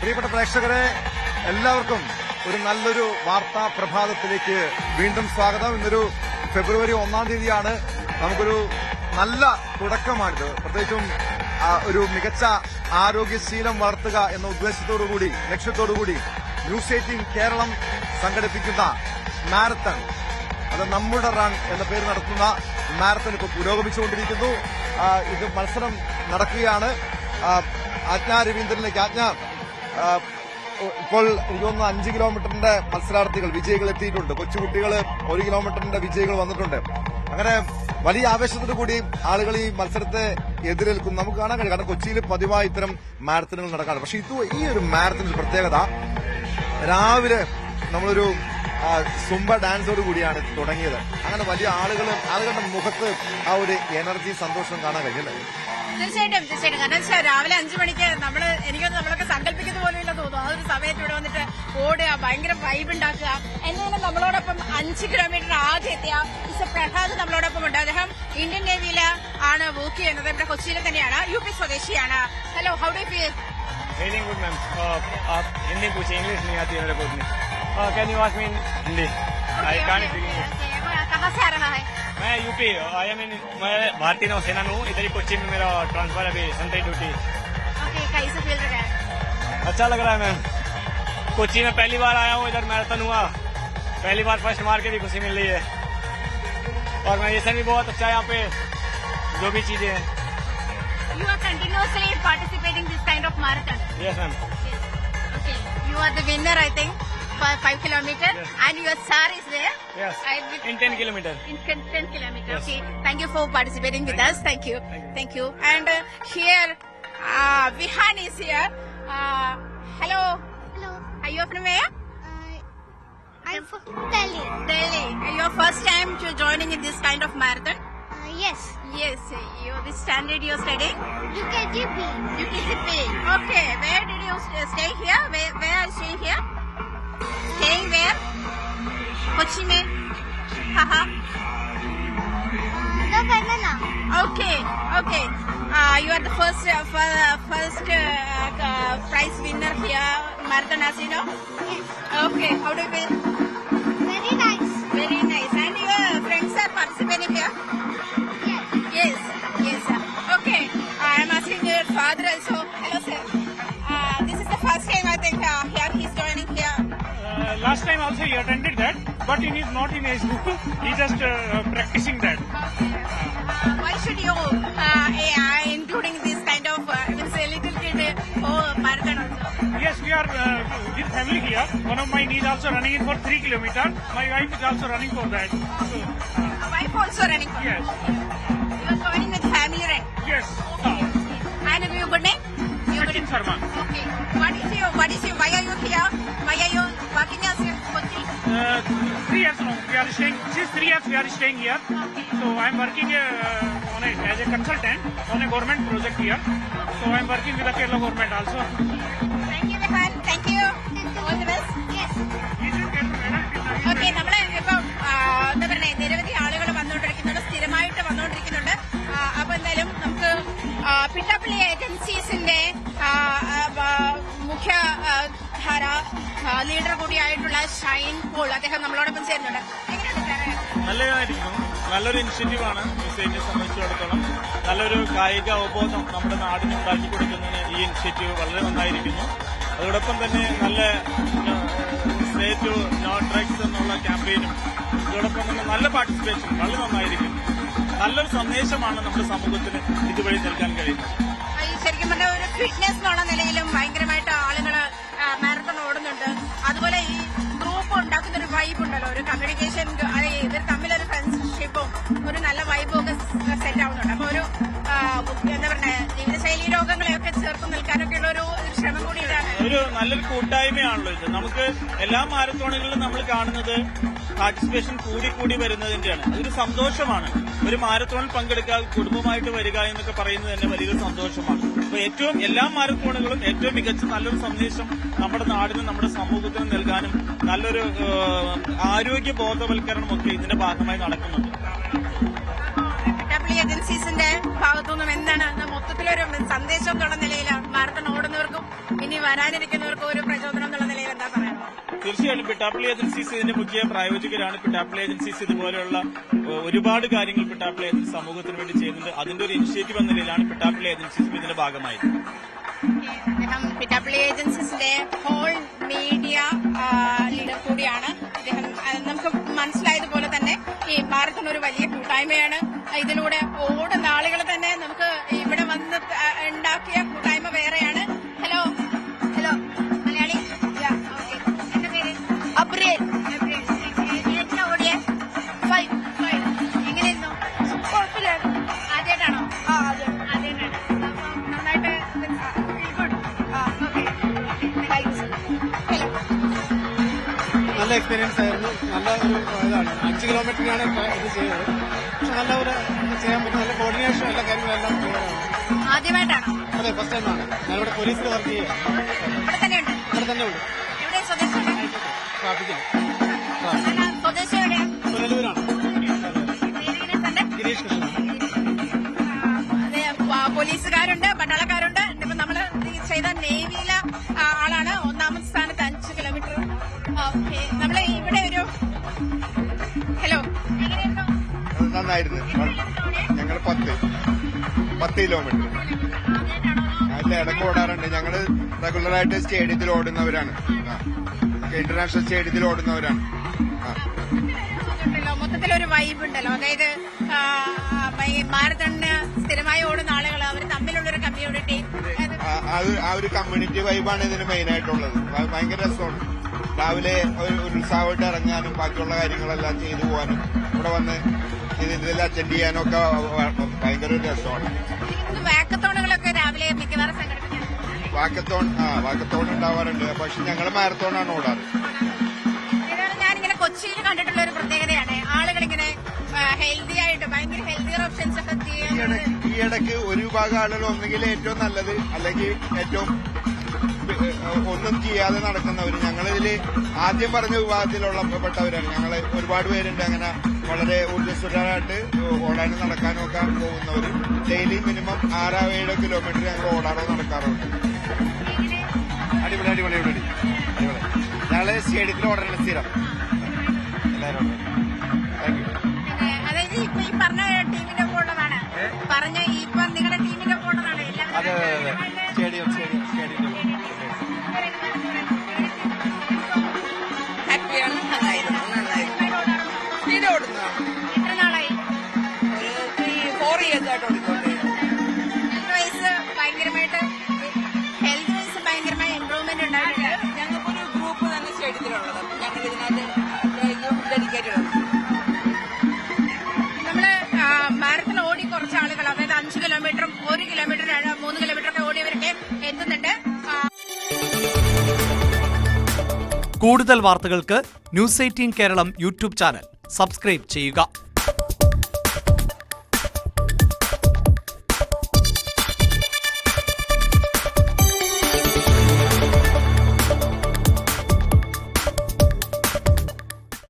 പ്രിയപ്പെട്ട പ്രേക്ഷകരെ എല്ലാവർക്കും ഒരു നല്ലൊരു വാർത്താ പ്രഭാതത്തിലേക്ക് വീണ്ടും സ്വാഗതം. ഇന്നൊരു ഫെബ്രുവരി ഒന്നാം തീയതിയാണ്. നമുക്കൊരു നല്ല തുടക്കമാണിത്. പ്രത്യേകിച്ചും ഒരു മികച്ച ആരോഗ്യശീലം വളർത്തുക എന്ന ഉദ്ദേശത്തോടുകൂടി ലക്ഷ്യത്തോടുകൂടി ന്യൂസ് എയ്റ്റീൻ കേരളം സംഘടിപ്പിക്കുന്ന മാരത്തൺ. അത് നമ്മുടെ റൺ എന്ന പേര് നടത്തുന്ന മാരത്തൺ ഇപ്പോൾ പുരോഗമിച്ചുകൊണ്ടിരിക്കുന്നു. ഇത് മത്സരം നടക്കുകയാണ്. ആജ്ഞാ രവീന്ദ്രനിലേക്ക്. ആജ്ഞ ഇപ്പോൾ എനിക്ക് തോന്നുന്നു അഞ്ച് കിലോമീറ്ററിന്റെ മത്സരാർത്ഥികൾ വിജയികൾ എത്തിയിട്ടുണ്ട്. കൊച്ചുകുട്ടികൾ ഒരു കിലോമീറ്ററിന്റെ വിജയികൾ വന്നിട്ടുണ്ട്. അങ്ങനെ വലിയ ആവേശത്തോടു കൂടി ആളുകൾ ഈ മത്സരത്തെ എതിരേൽക്കും നമുക്ക് കാണാൻ കഴിയും. കാരണം കൊച്ചിയിൽ പതിവായി ഇത്തരം മാരത്തണുകൾ നടക്കാറ് പക്ഷെ ഇത് ഈ ഒരു മാരത്തണിന്റെ പ്രത്യേകത രാവിലെ നമ്മളൊരു സുംബ ഡാൻസോട് കൂടിയാണ് തുടങ്ങിയത്. അങ്ങനെ വലിയ ആളുകൾ ആളുകളുടെ മുഖത്ത് ആ ഒരു എനർജി സന്തോഷം കാണാൻ കഴിഞ്ഞല്ലേ? തീർച്ചയായിട്ടും തീർച്ചയായിട്ടും. കാരണം വെച്ചാൽ രാവിലെ അഞ്ചു മണിക്ക് നമ്മൾ എനിക്കൊന്ന് നമ്മളൊക്കെ സങ്കല്പിക്കുന്ന പോലും ഇല്ല തോന്നുന്നു. ആ ഒരു സമയത്ത് ഇവിടെ വന്നിട്ട് ഓടുക ഭയങ്കര വൈബ് ഉണ്ടാക്കുക. എന്നാലും നമ്മളോടൊപ്പം അഞ്ച് കിലോമീറ്റർ ആദ്യം എത്തിയ മിസ്റ്റർ പ്രഹ്ലാദ് നമ്മളോടൊപ്പം ഉണ്ട്. അദ്ദേഹം ഇന്ത്യൻ നേവിയിൽ ആണ് വർക്ക് ചെയ്യുന്നത്. ഇവിടെ കൊച്ചിയിലെ തന്നെയാണ്. യു പി സ്വദേശിയാണ്. Hello how do feel good ma'am Hindi പൂച്ച English can you ask me in Hindi I can't speak कहाँ से आ रहा है? मैं यूपी आई एम इन मैं भारतीय नौसेना में हूँ इधर ही कोच्चि में मेरा ट्रांसफ़र अभी सेंट्रल ड्यूटी। ओके कैसे फील रहा है? अच्छा लग रहा है मैम कोच्चि में पहली बार आया हूँ इधर मैराथन हुआ। पहली बार फ़र्स्ट मार के भी खुशी मिल रही है। और मैजिशन भी बहुत अच्छा है यहाँ पे जो भी चीज़ें हैं। You are continuously participating this kind of marathon. Yes ma'am Okay. You are the winner, I think, 5 kilometer yes. and your sir is there. Yes. Will, in 10 kilometer. In 10, 10 kilometer. Yes. Okay. Thank you for participating with us. Thank you. Thank you. Thank you. And uh, here, uh, Vihan is here. Uh, hello. Hello. Are you from where? Uh, I'm from Delhi. Delhi. Your first time to joining in this kind of marathon? Uh, yes. Yes, you which standard you studying? UKGP. UKGP. Okay, where did you stay here? Where, where are you here? Here? Staying where? Kochi mein? Haha. Okay, okay. Uh, you are the first uh, fir- first uh, uh, prize winner here, marathon, as you know. Yes. Okay, how do you feel? Very nice. Very nice. And your friends are participating here? He attended that, but he is not in age group. He's just uh, practicing that. Okay. Uh, why should you uh, including this kind of uh, a little kid uh, oh, marathon also? Yes, we are uh, with family here. One of my niece also running it for three kilometer. My wife is also running for that. So, wife also running for yes, You are joining with family run. yes. Uh, And your good name? Your good name. Sharma. Okay. What is your, what is your, three years now. We are staying. Since three years we are staying here. So I am working uh, on a, as a consultant on a government project here. So I am working with the Kerala government also. Thank you, Vihan. Thank you. All the best. Yes. Okay നമ്മൾ ഇപ്പം എന്താ പറയുക നിരവധി ആളുകൾ വന്നുകൊണ്ടിരിക്കുന്നുണ്ട് സ്ഥിരമായിട്ട് വന്നുകൊണ്ടിരിക്കുന്നുണ്ട് അപ്പൊ എന്തായാലും നമുക്ക് പിട്ടപ്പള്ളി ഏജൻസീസിന്റെ മുഖ്യ ആ, ലീഡർ കൂടിയായിട്ടുള്ള ഷൈൻ പോൾ. അദ്ദേഹം നമ്മളോടൊപ്പം ചേരുന്നുണ്ട്. സാറേ? നല്ലതായിരിക്കും. നല്ലൊരു ഇനിഷ്യേറ്റീവാണ് മ്യൂസിയത്തിനെ സംബന്ധിച്ചിടത്തോളം. നല്ലൊരു കായിക അവബോധം നമ്മുടെ നാടിന് ഉണ്ടാക്കി കൊടുക്കുന്നതിന് ഈ ഇനിഷ്യേറ്റീവ് വളരെ നന്നായിരിക്കുന്നു. അതോടൊപ്പം തന്നെ നല്ല സ്റ്റേറ്റ് നോ ഡ്രഗ്സ് എന്നുള്ള ക്യാമ്പയിനും അതോടൊപ്പം തന്നെ നല്ല പാർട്ടിസിപ്പേഷൻ വളരെ നന്നായിരിക്കുന്നു. നല്ലൊരു സന്ദേശമാണ് നമ്മുടെ സമൂഹത്തിന് ഇതുവഴി നൽകാൻ കഴിയുന്നത്. ശരിക്കും പറഞ്ഞ ഒരു ഫിറ്റ്നസ് എന്നുള്ള നിലയിലും മാരത്തൺ 过来 ഒരു നല്ലൊരു കൂട്ടായ്മയാണല്ലോ ഇത്. നമുക്ക് എല്ലാ മാരത്തോണുകളിലും നമ്മൾ കാണുന്നത് പാർട്ടിസിപ്പേഷൻ കൂടി കൂടി വരുന്നതിന്റെയാണ്. അതൊരു സന്തോഷമാണ്. ഒരു മാരത്തോണിൽ പങ്കെടുക്കുക കുടുംബമായിട്ട് വരിക എന്നൊക്കെ പറയുന്നത് തന്നെ വലിയൊരു സന്തോഷമാണ്. അപ്പൊ ഏറ്റവും എല്ലാ മാരത്തോണുകളും ഏറ്റവും മികച്ച നല്ലൊരു സന്ദേശം നമ്മുടെ നാടിനും നമ്മുടെ സമൂഹത്തിനും നൽകാനും നല്ലൊരു ആരോഗ്യ ബോധവൽക്കരണം ഒക്കെ ഇതിന്റെ ഭാഗമായി നടക്കുന്നുണ്ട്. ഏജൻസീസിന്റെ ഭാഗത്തുനിന്നും എന്താണ് മൊത്തത്തിലൊരു സന്ദേശം എന്നുള്ള നിലയിൽ മാരത്തൺ ഓടുന്നവർക്കും ഇനി വരാനിരിക്കുന്നവർക്ക് ഒരു പ്രചോദനം എന്നുള്ള നിലയിൽ എന്താ പറയാനുള്ളത്? തീർച്ചയായിട്ടും പിട്ടാപ്പിളി ഏജൻസീസ് ഇതിന്റെ മുഖ്യ പ്രായോജകരാണ്. പിട്ടാപ്പിളി ഏജൻസീസ് ഇതുപോലെയുള്ള ഒരുപാട് കാര്യങ്ങൾ പിട്ടാപ്പിളി ഏജൻസി സമൂഹത്തിന് വേണ്ടി ചെയ്യുന്നുണ്ട്. അതിന്റെ ഒരു ഇനിഷ്യേറ്റീവ് എന്ന നിലയിലാണ് പിട്ടാപ്പിളി ഏജൻസീസ് ഇതിന്റെ ഭാഗമായി പിറ്റാപ്പിളി ഏജൻസീസിന്റെ ഹോൾ മീഡിയ ലീഡർ കൂടിയാണ്. അദ്ദേഹം നമുക്ക് മനസ്സിലായതുപോലെ തന്നെ ഈ ഭാരതത്തിനൊരു ഒരു വലിയ കൂട്ടായ്മയാണ്. ഇതിലൂടെ ഓടുന്ന ആളുകൾ എക്സ്പീരിയൻസ് ആയിരുന്നു. നല്ല ഒരു ഇതാണ്. അഞ്ച് കിലോമീറ്ററിനാണ് ഇത് ചെയ്തത്. പക്ഷെ നല്ല ഒരു ചെയ്യാൻ പറ്റും. നല്ല കോർഡിനേഷൻ എല്ലാ കാര്യങ്ങളെല്ലാം ആദ്യമായിട്ടാണ്? അതെ ഫസ്റ്റ് ടൈമാണ് ഞാനിവിടെ പോലീസിൽ വർക്ക് ചെയ്യാം ഇവിടെ തന്നെ ഉണ്ട്. ട്രാഫിക്കിൽ പുനലൂരാണ്. ഗിരീഷ് കൃഷ്ണ പോലീസുകാരുണ്ട് പട്ടാളക്കാരുണ്ട് ഇപ്പൊ നമ്മൾ ചെയ്ത നേവിയിലെ നന്നായിരുന്നു ഞങ്ങൾ പത്ത്. പത്ത് കിലോമീറ്റർ അതിൽ ഇടയ്ക്ക് ഓടാറുണ്ട്. ഞങ്ങൾ റെഗുലറായിട്ട് സ്റ്റേഡിയത്തിൽ ഓടുന്നവരാണ്. ഇന്റർനാഷണൽ സ്റ്റേഡിയത്തിൽ ഓടുന്നവരാണ്. മൊത്തത്തിൽ ഒരു വൈബ് ഉണ്ടല്ലോ. അതായത് മാരത്തണിന് സ്ഥിരമായി ഓടുന്ന ആളുകൾ അവർ തമ്മിലുള്ള ഒരു കമ്മ്യൂണിറ്റി ആ- ആ ഒരു- കമ്മ്യൂണിറ്റി വൈബാണ് ഇതിന് മെയിൻ ആയിട്ടുള്ളത്. ഭയങ്കര രസമാണ്. രാവിലെ ഒരു ഒരു ഉത്സാഹമായിട്ട് ഇറങ്ങാനും ബാക്കിയുള്ള കാര്യങ്ങളെല്ലാം ചെയ്തു പോകാനും. ഇവിടെ വന്ന് ഭയങ്കര ഒരു രസമാണ്. വാക്കത്തോണുകളൊക്കെ രാവിലെ മിക്കവാറും വാക്കത്തോൺ ആ വാക്കത്തോൺ ഉണ്ടാവാറുണ്ട്. പക്ഷെ ഞങ്ങൾ മാരത്തോണാണ് ഓടാറ്. ഞാനിങ്ങനെ കൊച്ചിയിൽ കണ്ടിട്ടുള്ള ഒരു പ്രത്യേകതയാണ്. ആളുകൾ ഇങ്ങനെ ഹെൽത്തി ആയിട്ട് ഭയങ്കര ഹെൽത്തിയർ ഓപ്ഷൻസ് ഒക്കെ ഈ ഇടയ്ക്ക് ഒരു വിഭാഗം ആളുകൾ ഒന്നുകിൽ ഏറ്റവും നല്ലത് അല്ലെങ്കിൽ ഏറ്റവും ഒന്നും ചെയ്യാതെ നടക്കുന്നവർ ഞങ്ങളിതിൽ ആദ്യം പറഞ്ഞ വിഭാഗത്തിലുള്ള പെട്ടവരാണ് ഞങ്ങൾ ഒരുപാട് പേരുണ്ട് അങ്ങനെ വളരെ ഊർജസ്വലരായിട്ട് ഓടാനും നടക്കാനും ഒക്കെ പോകുന്നവർ ഡെയിലി മിനിമം ആറോ ഏഴോ കിലോമീറ്റർ ഞങ്ങൾ ഓടാറോ നടക്കാറുണ്ട് അടിപൊളി അടിപൊളി അടിപൊളി അടിപൊളി. ഞങ്ങൾ സ്റ്റേഡിയത്തിൽ ഓടാനാണ് സ്ഥിരം. എല്ലാവരും താങ്ക് യു അതായത് ഈ പറഞ്ഞ ടീമിന്റെ ഉള്ളതാണ്. പറഞ്ഞ ഇപ്പൊ നമ്മൾ മാരത്തൺ ഓടി കുറച്ച് ആളുകൾ അതായത് അഞ്ച് കിലോമീറ്ററും ഒരു കിലോമീറ്റർ മൂന്ന് കിലോമീറ്റർ ഒക്കെ ഓടിയവരൊക്കെ എത്തുന്നുണ്ട്. കൂടുതൽ വാർത്തകൾക്ക് news eighteen Keralam YouTube channel. Subscribe ചെയ്യുക.